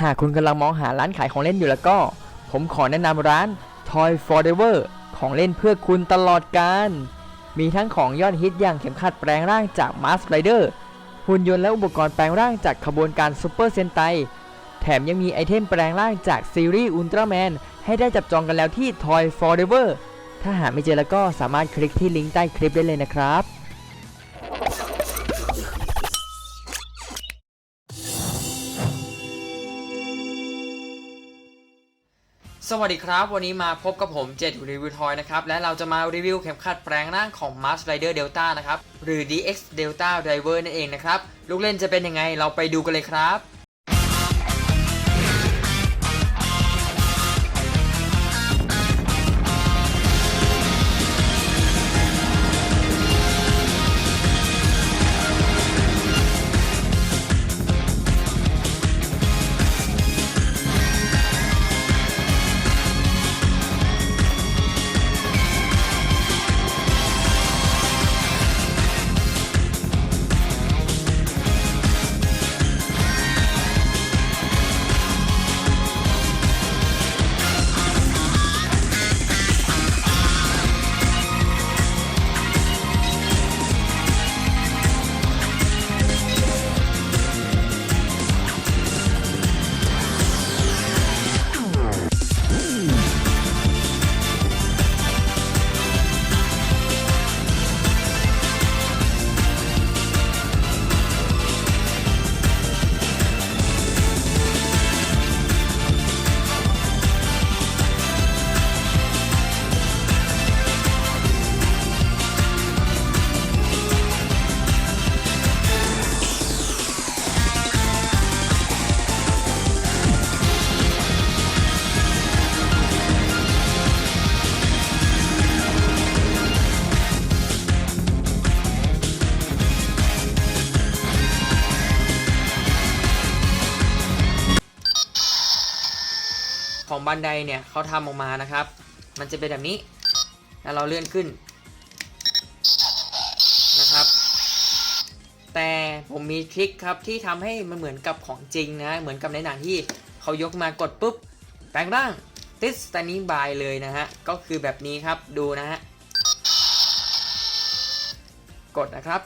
หากคุณกำลังมองหาร้านขายของเล่นอยู่แล้วก็ ผมขอแนะนำร้าน Toy Forever ของเล่นเพื่อคุณตลอดการ มีทั้งของยอดฮิตอย่างเข็มขัดแปลงร่างจาก Mars Rider หุ่นยนต์และอุปกรณ์แปลงร่างจากขบวนการซูเปอร์เซนไต แถมยังมีไอเทมแปลงร่างจากซีรีส์อุลตร้าแมนให้ได้จับจองกันแล้วที่ Toy Forever ถ้าหาไม่เจอแล้วก็สามารถคลิกที่ลิงก์ใต้คลิปได้เลยนะครับ สวัสดีครับ วันนี้มาพบกับผมเจ็ดรีวิวทอยนะครับ และเราจะมารีวิวเข็มขัดแปลงร่างของ m a s Rider Delta นะครับ หรือ DX Delta Driver นั่นเองนะครับ ลูกเล่นจะเป็นยังไงเราไปดูกันเลยครับ ของบันไดเนี่ยเขาทำออกมานะครับ มันจะเป็นแบบนี้ แล้วเราเลื่อนขึ้นนะครับ แต่ผมมีทริคครับที่ทำให้มันเหมือนกับของจริงนะ เหมือนกับในหนังที่เขายกมากดปุ๊บแปลงร่างติสตานี้บายเลยนะฮะ ก็คือแบบนี้ครับดูนะฮะ กดนะครับ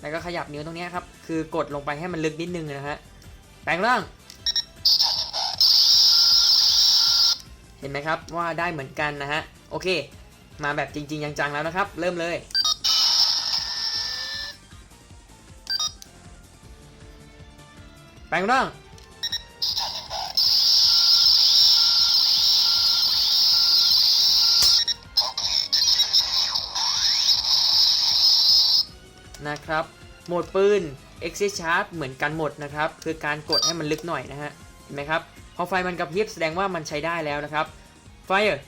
แล้วก็ขยับนิ้วตรงนี้ครับ คือกดลงไปให้มันลึกนิดนึงนะฮะ ลงร่าง เห็นไหมครับว่าได้เหมือนกันนะฮะ โอเค มาแบบจริง ๆ จัง ๆ แล้วนะครับ เริ่มเลย แปลงร่างนะครับ โหมดปืน Exit Charge เหมือนกันหมดนะครับ คือการกดให้มันลึกหน่อยนะฮะ เห็นไหมครับ พอไฟมันกระพริบแสดงว่ามันใช้ได้แล้วนะครับ Fire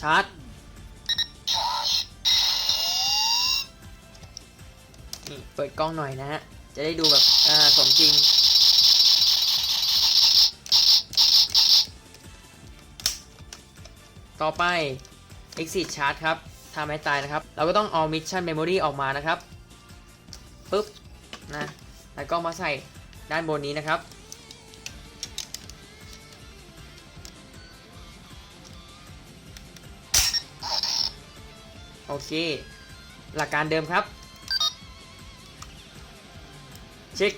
ชาร์จ นี่เปิดกล้องหน่อยนะฮะ จะได้ดูแบบ อ่า สมจริง ต่อไป exit charge ครับทำให้ตายนะครับ เราก็ต้องเอา mission memory ออกมานะครับปึ๊บนะ แล้วก็มาใส่ด้านบนนี้นะครับ โอเค หลักการเดิมครับ เช็ค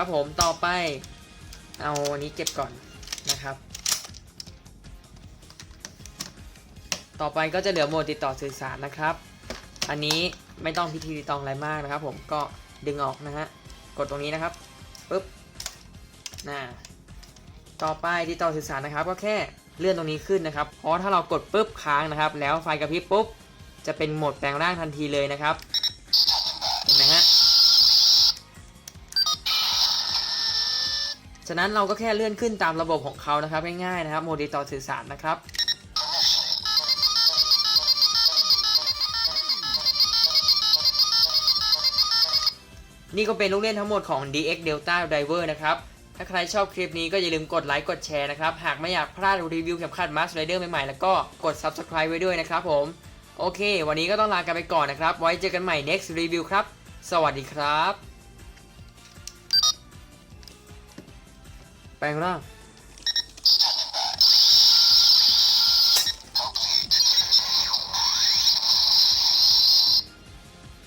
ครับผมต่อไปเอาอันนี้เก็บก่อนนะครับ ต่อไปก็จะเหลือโหมดติดต่อสื่อสารนะครับ อันนี้ไม่ต้องพิธีตองอะไรมากนะครับ ผมก็ดึงออกนะฮะกดตรงนี้นะครับปุ๊บน่าต่อไปติดต่อสื่อสารนะครับ ก็แค่เลื่อนตรงนี้ขึ้นนะครับ เพราะถ้าเรากดปุ๊บค้างนะครับ แล้วไฟกระพริบปุ๊บจะเป็นโหมดแปลงร่างทันทีเลยนะครับ ฉะนั้นเราก็แค่เลื่อนขึ้นตามระบบของเขานะครับง่ายๆนะครับโมดีต่อสื่อสารนะครับนี่ก็เป็นลูกเล่นทั้งหมดของ DX Delta Diver นะครับ ถ้าใครชอบคลิปนี้ก็อย่าลืมกดไลค์กดแชร์นะครับ หากไม่อยากพลาดรีวิวเข็มขัด Mask Rider ใหม่ๆ แล้วก็กด Subscribe ไว้ด้วยนะครับผม โอเค วันนี้ก็ต้องลากันไปก่อนนะครับ ไว้เจอกันใหม่ next review ครับ สวัสดีครับ แปลงร่าง